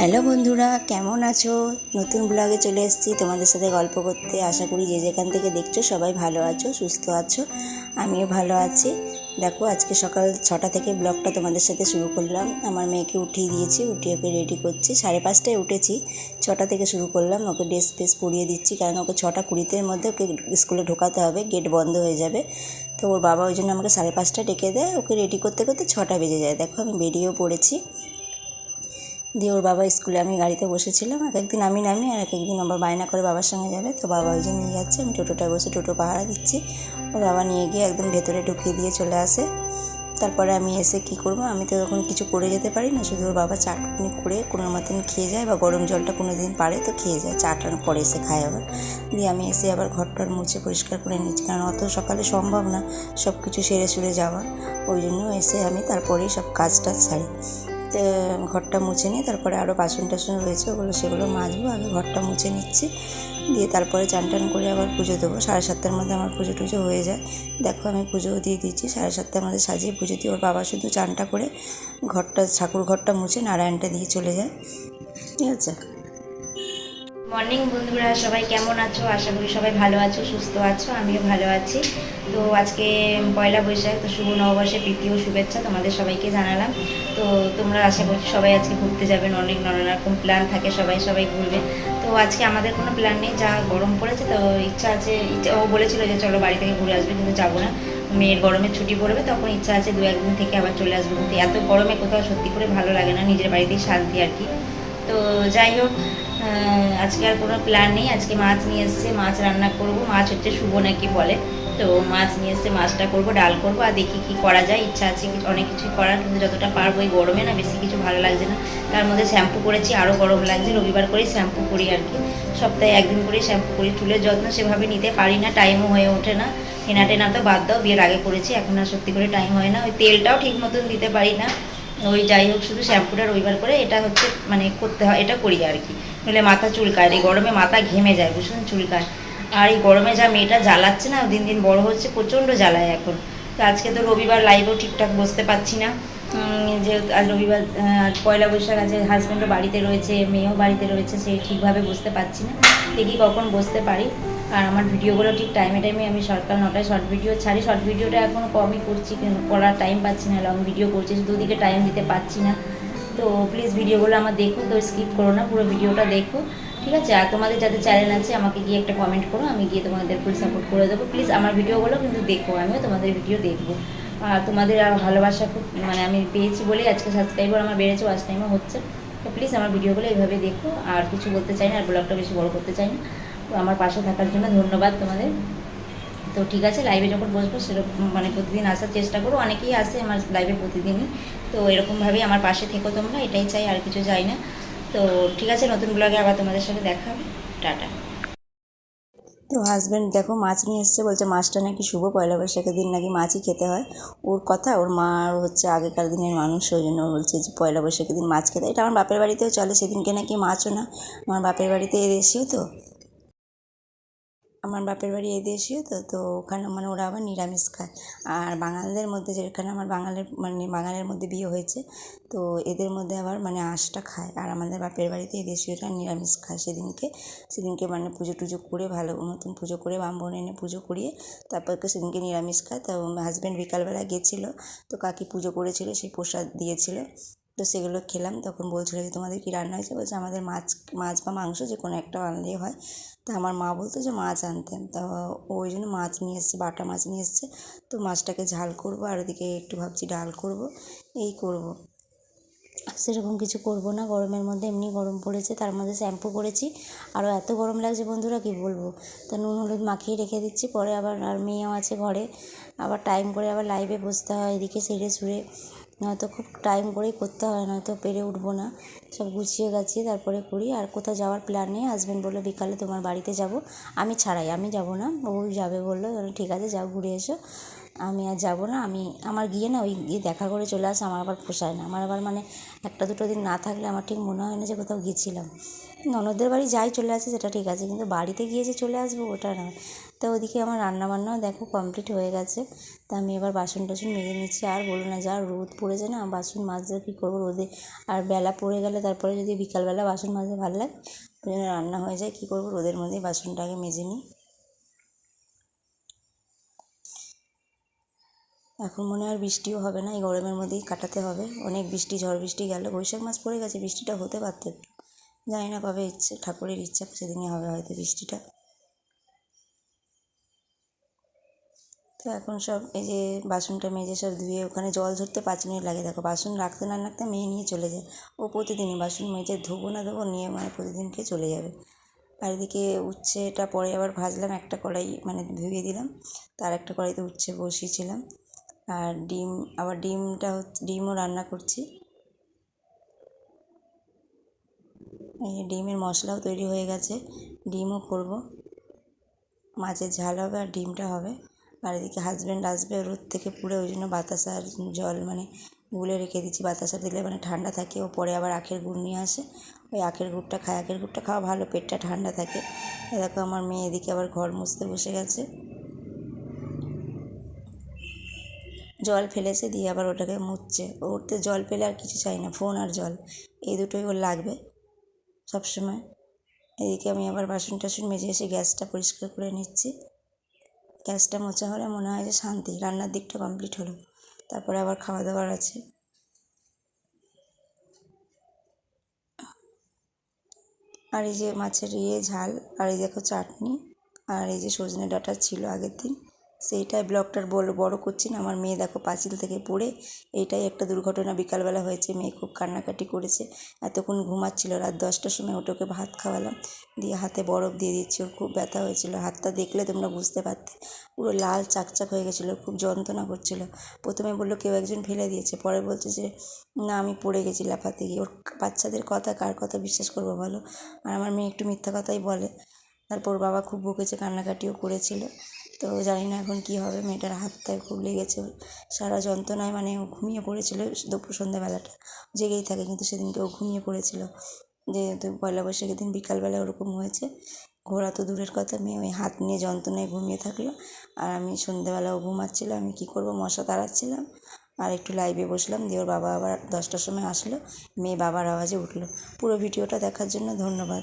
Hello বন্ধুরা, কেমন আছো? নতুন ব্লগে চলে এসেছি। তোমাদের সাথে গল্প করতে আশা করি যে যেখান থেকে দেখছ সবাই ভালো আছো, সুস্থ আছো। আমিও ভালো আছি। দেখো, আজকে সকাল ছটা থেকে ব্লগটা তোমাদের সাথে শুরু করলাম। আমার মেয়েকে উঠিয়ে দিয়েছি, উঠিয়ে ওকে রেডি করছি। সাড়ে পাঁচটায় উঠেছি, ছটা থেকে শুরু করলাম। ওকে ড্রেস ফ্রেস পরিয়ে দিচ্ছি, কারণ ওকে ছটা কুড়িতে মধ্যে ওকে স্কুলে ঢোকাতে হবে গেট বন্ধ হয়ে যাবে। তো ওর বাবা ওই জন্য আমাকে সাড়ে পাঁচটায় ডেকে দেয়। ওকে রেডি করতে করতে ছটা বেজে যায়। দেখো, আমি বেরিয়েও পড়েছি। দিয়ে ওর বাবা স্কুলে আমি গাড়িতে বসেছিলাম। এক একদিন আমি নামি আর এক একদিন আবার বায়না করে বাবার সঙ্গে যাবে। তো বাবা ওই যে নিয়ে যাচ্ছে, আমি টোটোটায় বসে টোটো পাহারা দিচ্ছি। ওর বাবা নিয়ে গিয়ে একদম ভেতরে ঢুকিয়ে দিয়ে চলে আসে। তারপরে আমি এসে কি করব? আমি তো তখন কিছু করে যেতে পারি না। শুধু ওর বাবা চাটনি করে কোনো মতন খেয়ে যায় বা গরম জলটা কোনো দিন পারে তো খেয়ে যায়। চাটার পরে এসে খায় আবার। দিয়ে আমি এসে আবার ঘরটার মুছে পরিষ্কার করে নিচ্ছি। কারণ অত সকালে সম্ভব না সব কিছু সেরে সুরে যাওয়া। ওই জন্য এসে আমি তারপরেই সব কাজ টাজ তো ঘরটা মুছে নিয়ে তারপরে আরও বাসন টাসন রয়েছে, ওগুলো সেগুলো মাজবো আগে ঘরটা মুছে নিচ্ছি। দিয়ে তারপরে চান টান করে আবার পুজো দেবো। সাড়ে সাতটার মধ্যে আমার পুজো টুজো হয়ে যায়। দেখো আমি পুজোও দিয়ে দিচ্ছি, সাড়ে সাতটার মধ্যে সাজিয়ে পুজো দিয়ে ওর বাবা শুধু চানটা করে ঘরটা, ঠাকুর ঘরটা মুছে নারায়ণটা দিয়ে চলে যায়। ঠিক আছে? মর্নিং বন্ধুরা, সবাই কেমন আছো? আশা করি সবাই ভালো আছো, সুস্থ আছো, আমিও ভালো আছি। তো আজকে পয়লা বৈশাখ, তো শুভ নববর্ষে প্রীতি ও শুভেচ্ছা তোমাদের সবাইকে জানালাম। তো তোমরা আশা করছি সবাই আজকে ঘুরতে যাবেন, অনেক নানা রকম প্ল্যান থাকে, সবাই সবাই ঘুরবে। তো আজকে আমাদের কোনো প্ল্যান নেই, যা গরম পড়েছে, তো ইচ্ছা আছে, ইচ্ছা- ও বলেছিল যে চলো বাড়ি থেকে ঘুরে আসবে, কিন্তু যাব না। মেয়ের গরমের ছুটি পড়বে, তখন ইচ্ছা আছে দু একদিন থেকে আবার চলে আসব। কিন্তু এত গরমে কোথাও সত্যি করে ভালো লাগে না, নিজের বাড়িতেই শান্তি আর কি। তো যাই হোক আজকে আর কোনো প্ল্যান নেই। আজকে মাছ নিয়ে এসছে, মাছ রান্না করব। মাছ হচ্ছে শুভ নাকি বলে। তো মাছ নিয়ে এসছে, মাছটা করব, ডাল করব আর দেখি কি করা যায়। ইচ্ছা আছে অনেক কিছু করার, কিন্তু যতটা পারব এই গরমে না বেশি কিছু ভালো লাগছে না। তার মধ্যে শ্যাম্পু করেছি, আরও গরম লাগছে। রবিবার করেই শ্যাম্পু করি আর কি। সপ্তাহে একদিন করেই শ্যাম্পু করি। চুলের যত্ন সেভাবে নিতে পারি না, টাইমও হয়ে ওঠে না। হেনা টেনা তো বাদ দাও, বিয়ের আগে করেছি। এখন আর সত্যি করে টাইম হয় না। ওই তেলটাও ঠিক মতন দিতে পারি না। ওই যাই হোক, শুধু শ্যাম্পুটা রবিবার করে এটা হচ্ছে মানে করতে হয়, এটা করি আর কি। নইলে মাথা চুলকায় এই গরমে মাথা ঘেমে যায় ভীষণ চুলকায়। আর এই গরমে যা মেয়েটা জ্বালাচ্ছে না, দিন দিন বড় হচ্ছে, প্রচণ্ড জ্বালায় এখন। তো আজকে তো রবিবার লাইভেও ঠিকঠাক বসতে পারছি না। যেহেতু আজ রবিবার পয়লা বৈশাখ আছে হাজব্যান্ডও বাড়িতে রয়েছে, মেয়েও বাড়িতে রয়েছে, সে ঠিকভাবে বসতে পারছি না। দেখি কখন বসতে পারি। আর আমার ভিডিওগুলো ঠিক টাইমে টাইমে আমি সকাল নটায় শর্ট ভিডিও ছাড়ি শর্ট ভিডিওটা এখন কমই করছি করার টাইম পাচ্ছি না লং ভিডিও করছি, শুধু দুদিকে টাইম দিতে পারছি না। তো প্লিজ ভিডিওগুলো আমার দেখো তো স্কিপ করো না, পুরো ভিডিওটা দেখো। ঠিক আছে? আর তোমাদের যাদের চ্যানেল আছে, আমাকে গিয়ে একটা কমেন্ট করো, আমি গিয়ে তোমাদের ফুল সাপোর্ট করে দেবো। প্লিজ আমার ভিডিওগুলো কিন্তু দেখো, আমিও তোমাদের ভিডিও দেখব। আর তোমাদের আর ভালোবাসা খুব মানে আমি পেয়েছি বলেই আজকে সাবস্ক্রাইবার আমার বেড়েছে ওয়াচ টাইমও হচ্ছে। তো প্লিজ আমার ভিডিওগুলো এইভাবে দেখো, আর কিছু বলতে চাই না, আর ব্লগটা বেশি বড় করতে চাই না। তো আমার পাশে থাকার জন্য ধন্যবাদ তোমাদের। তো ঠিক আছে লাইভে যখন বসবো সেরকম মানে প্রতিদিন আসার চেষ্টা করো অনেকেই আসে আমার লাইভে প্রতিদিনই। তো এরকমভাবেই আমার পাশে থেকো তোমরা, এটাই চাই, আর কিছু চাই না। তো ঠিক আছে, নতুন ব্লগে আবার তোমাদের সাথে দেখা হবে। টাটা। তো হাজব্যান্ড দেখো, মাছ নিয়ে এসছে বলছে, মাছটা নাকি শুভ, পয়লা বৈশাখের দিন নাকি মাছই খেতে হয়। ওর কথা, ওর মা হচ্ছে আগেকার দিনের মানুষ, ওই জন্য বলছে যে, পয়লা বৈশাখের দিন মাছ খেতে। এটা আমার বাপের বাড়িতেও চলে, সেদিনকে নাকি মাছও না। আমার বাপের বাড়িতে এদেশীয় তো আমার বাপের বাড়ি এদেশীয় তো তো ওখানে মানে ওরা আবার নিরামিষ খায়। আর বাঙালদের মধ্যে যেখানে আমার বাঙালির মানে বাঙালের মধ্যে বিয়ে হয়েছে, তো এদের মধ্যে আবার মানে আঁশটা খায়। আর আমাদের বাপের বাড়িতে এদেশীয়রা নিরামিষ খায় সেদিনকে। সেদিনকে মানে পুজো টুজো করে, ভালো মতন পুজো করে, ব্রাহ্মণ এনে পুজো করিয়ে তারপরকে সেদিনকে নিরামিষ খায়। তো হাজব্যান্ড বিকালবেলা গেছিল, তো কাকি পুজো করেছিল, সেই প্রসাদ দিয়েছিল। তো সেগুলো খেলাম। তখন বলছিল যে, তোমাদের কী রান্না হয়েছে? বলছে, আমাদের মাছ মাছ বা মাংস যে কোনো একটা আনলেই হয়। তা আমার মা বলতো যে, মাছ আনতেন। তো ওই জন্য মাছ নিয়ে এসছে, বাটা মাছ নিয়ে এসছে। তো মাছটাকে ঝাল করব আর ওদিকে একটু ভাবছি ডাল করব, এই করব। সেরকম কিছু করব না, গরমের মধ্যে এমনি গরম পড়েছে, তার মধ্যে শ্যাম্পু করেছি। আরও এত গরম লাগছে বন্ধুরা, কি বলব? তা নুন, হলুদ মাখিয়ে রেখে দিচ্ছি, পরে আবার আর মেয়েও আছে ঘরে। আবার টাইম করে আবার লাইভে বসতে হয়, এদিকে সেরে সুরে নয়তো খুব টাইম করেই করতে হয়, নয়তো পেরে উঠবো না। সব গুছিয়ে গাছিয়ে তারপরে করি। আর কোথাও যাওয়ার প্ল্যান নেই। হাজব্যান্ড বলল, বিকালে তোমার বাড়িতে যাব। আমি ছাড়াই, আমি যাব না। ও যাবে বলল, ঠিক আছে, যাও, ঘুরে এসো। আমি আর যাব না, আমি, আমার গিয়ে না ওই গিয়ে দেখা করে চলে আসা, আমার আবার পোষায় না। আমার আবার মানে একটা দুটো দিন না থাকলে আমার ঠিক মনে হয় না যে কোথাও গিয়েছিলাম। ননদের বাড়ি যাই চলে আসি, সেটা ঠিক আছে, কিন্তু বাড়িতে গিয়ে যে চলে আসব ওটা না। তো ওদিকে আমার রান্না বান্নাও দেখো কমপ্লিট হয়ে গেছে। তা আমি এবার বাসন টাসন মেজে নিচ্ছি, আর বলো না, যা রোদ পড়েছে না, বাসন মাজতে কী করব রোদে? আর বেলা পড়ে গেলে তারপরে যদি বিকালবেলা বাসন মাজতে ভালো লাগে রান্না হয়ে যায়, কী করব? রোদের মধ্যেই বাসনটা আগে মেজে নিই। এখন মনে হয় বৃষ্টিও হবে না, এই গরমের মধ্যেই কাটাতে হবে। অনেক বৃষ্টি, ঝড় বৃষ্টি গেল, বৈশাখ মাস পড়ে গেছে, বৃষ্টিটা হতে পারতো একটু। জানি না কবে ইচ্ছে, ঠাকুরের ইচ্ছা, সেদিনই হবে হয়তো বৃষ্টিটা। তো এখন সব এই যে বাসনটা মেজে সব ধুয়ে, ওখানে জল ধরতে পাঁচ মিনিট লাগে। দেখো, বাসন রাখতে না রাখতে মেয়ে নিয়ে চলে যায়। ও প্রতিদিনই বাসন মেজে ধোবো না ধোবো, নিয়ে মানে প্রতিদিনকে চলে যাবে। আর এদিকে উচ্ছেটা পরে আবার ভাজলাম, একটা কড়াই মানে ধুয়ে দিলাম। তার একটা কড়াইতে উচ্ছে বসিয়েছিলাম। আর ডিম, আবার ডিমটা হচ্ছে, ডিমও রান্না করছি। এই ডিমের মশলাও তৈরি হয়ে গেছে, ডিমও করব। মাছের ঝাল হবে আর ডিমটা হবে। আর এদিকে হাজব্যান্ড আসবে রোদ থেকে পুড়ে, ওই জন্য বাতাসার জল মানে গুলে রেখে দিচ্ছি। বাতাসা দিলে মানে ঠান্ডা থাকে, ও পরে আবার আখের গুড় নিয়ে আসে। ওই আখের গুড়টা খায়, আখের গুড়টা খাওয়া ভালো, পেটটা ঠান্ডা থাকে। দেখো আমার মেয়ে এদিকে আবার ঘর মুছতে বসে গেছে। জল ফেলেছে দিয়ে আবার ওটাকে মুছছে। তো জল পেলে আর কিছু চাই না, ফোন আর জল। এই দুটোই ওর লাগবে সবসময়। এদিকে আমি আবার বাসন টাসন মেজে এসে গ্যাসটা পরিষ্কার করে নিচ্ছি। গ্যাসটা মোচা হলে মনে হয় যে শান্তি, রান্নার দিকটা কমপ্লিট হলো। তারপরে আবার খাওয়া দাওয়ার আছে। আর এই যে মাছের ইয়ে ঝাল, আর এই দেখো চাটনি, আর এই যে সজনে ডাঁটা ছিল আগের দিন। সেইটাই ব্লগটার বড় বড় করছি না। আমার মেয়ে দেখো পাঁচিল থেকে পড়ে, এইটাই একটা দুর্ঘটনা। বিকালবেলা হয়েছে, মেয়ে খুব কান্নাকাটি করেছে। এতক্ষণ ঘুমাচ্ছিল, রাত দশটার সময় ওটা ওকে ভাত খাওয়ালাম। দিয়ে হাতে বরফ দিয়ে দিচ্ছি, ওর খুব ব্যথা হয়েছিল। হাতটা দেখলে তোমরা বুঝতে পারতে। পুরো লাল চাকচাক হয়ে গেছিল, খুব যন্ত্রণা করছিল। প্রথমে বলল, কেউ একজন ফেলে দিয়েছে। পরে বলছে যে, না, আমি পড়ে গেছি লাফাতে গিয়ে। ওর বাচ্চাদের কথা কার কথা বিশ্বাস করব বলো? আর আমার মেয়ে একটু মিথ্যা কথাই বলে। তারপর বাবা খুব বকেছে, কান্নাকাটিও করেছিল। তো জানি না এখন কী হবে, মেয়েটার হাতটায় খুব লেগেছে সারা যন্ত্রণায় মানে ও ঘুমিয়ে পড়েছিল দুপুর সন্ধ্যাবেলাটা জেগেই থাকে কিন্তু সেদিনকে ও ঘুমিয়ে পড়েছিল। যেহেতু পয়লা বৈশাখের দিন বিকালবেলা ওরকম হয়েছে ঘোরা তো দূরের কথা, মেয়ে ওই হাত নিয়ে যন্ত্রণায় ঘুমিয়ে থাকল। আর আমি সন্ধ্যেবেলা ও ঘুমাচ্ছিল, আমি কী করব, মশা তাড়াচ্ছিলাম। আর একটু লাইভে বসলাম, দিয়ে ওর বাবা আবার দশটার সময় আসলো, মেয়ে বাবার আওয়াজে উঠল। পুরো ভিডিওটা দেখার জন্য ধন্যবাদ।